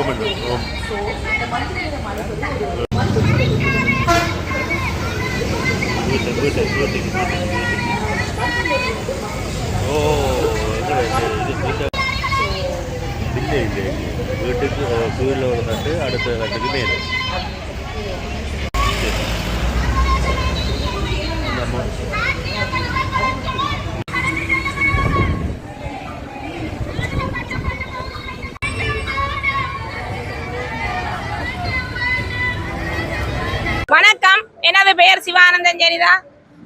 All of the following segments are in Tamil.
ஓமன் ஓம். ஓ இல்லை இல்லை வீட்டுக்கு கோயிலில் ஒரு தட்டு அடுத்த தட்டுக்கு மேலே. வணக்கம் எனது பெயர் சிவானந்தன் ஜெனிதா?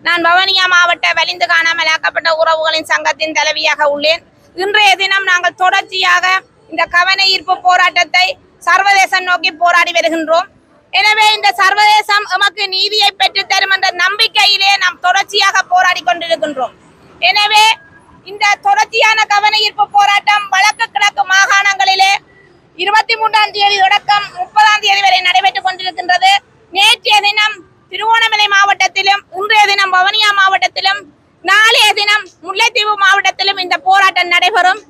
நான் பவனியா மாவட்ட வலிந்து காணாமல் ஆக்கப்பட்ட உறவுகளின் சங்கத்தின் தலைவியாக உள்ளேன். இன்றைய தினம் நாங்கள் தொடர்ச்சியாக இந்த கவன ஈர்ப்பு போராட்டத்தை சர்வதேசம் நோக்கி போராடி வருகின்றோம். எனவே இந்த சர்வதேசம் எமக்கு நீதியை பெற்று தரும் என்ற நம்பிக்கையிலே நாம் தொடர்ச்சியாக போராடி கொண்டிருக்கின்றோம். எனவே இந்த தொடர்ச்சியான கவன ஈர்ப்பு போராட்டம் வழக்கு கிழக்கு மாகாணங்களிலே இருபத்தி மூன்றாம் தேதி தொடக்கம் முப்பதாம் தேதி வரை நடைபெற்றுக் கொண்டிருக்கின்றது. நேற்று மாவட்டத்திலும் இன்றைய தினம் வவனியா மாவட்டத்திலும் நாளைய தினம் முல்லைத்தீவு மாவட்டத்திலும் இந்த போராட்டம் நடைபெறும்.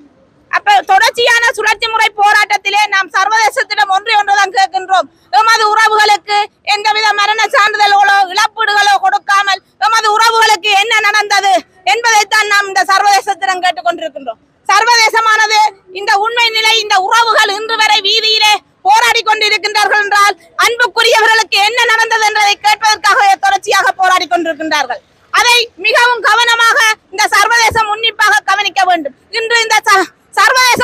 அப்ப தொடர்ச்சியான சுழற்சி முறை போராட்டத்திலே நாம் சர்வதேசத்திடம் ஒன்றை ஒன்றுதான் கேட்கின்றோம். எமது உறவுகளுக்கு எந்தவித மரண சான்றிதழ்களோ இழப்பீடுகளோ கொடுக்காமல் எமது உறவுகளுக்கு என்ன நடந்தது என்பதைத்தான் நாம் இந்த சர்வதேசத்திடம் கேட்டுக்கொண்டிருக்கின்றோம். சர்வதேசமானது இந்த உண்மை நிலை இந்த உறவுகள் இன்று வரை வீதி போராடி கொண்டிருக்கின்றார்கள் என்றால் அன்புக்குரியவர்களுக்கு என்ன நடந்தது என்பதை கேட்பதற்காக தொடர்ச்சியாக போராடி கொண்டிருக்கின்றார்கள் அதை மிகவும் கவனமாக இந்த சர்வதேசம் உன்னிப்பாக கவனிக்க வேண்டும். இன்று இந்த சர்வதேச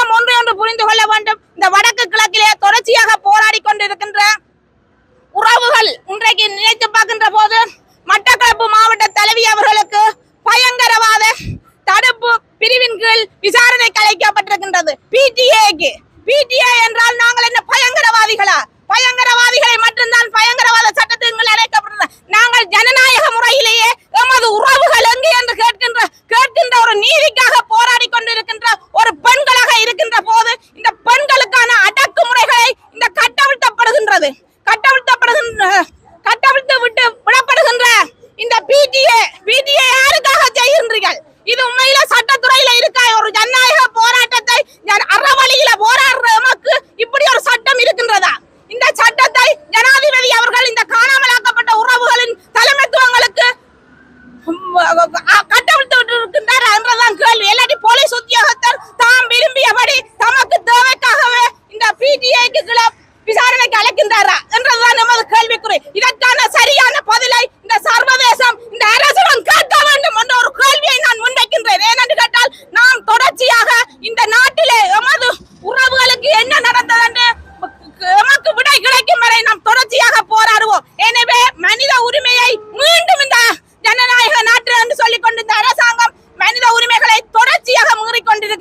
பயங்கரவாதிகளை மட்டும்தான் பயங்கர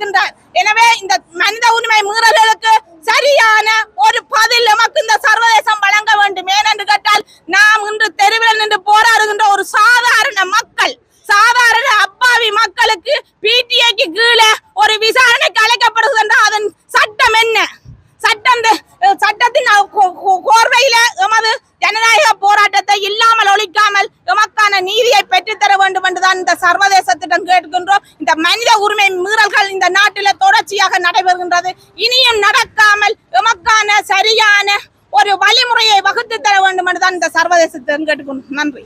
கொண்டிருக்கின்றார் எனவே இந்த மனித உரிமை மீறல்களுக்கு சரியான ஒரு பதில் நமக்கு இந்த சர்வதேசம் வழங்க வேண்டும். ஏனென்று கேட்டால் நாம் இன்று தெருவில் நின்று போராடுகின்ற ஒரு சார் கேட்கின்றோம் இந்த மனித உரிமை மீறல்கள் இந்த நாட்டில் தொடர்ச்சியாக நடைபெறுகின்றது. இனியும் நடக்காமல் எமக்கான சரியான ஒரு வழிமுறையை வகுத்து தர வேண்டும் என்றுதான் இந்த சர்வதேசத்தின் கேட்டுக்கொண்டு நன்றி.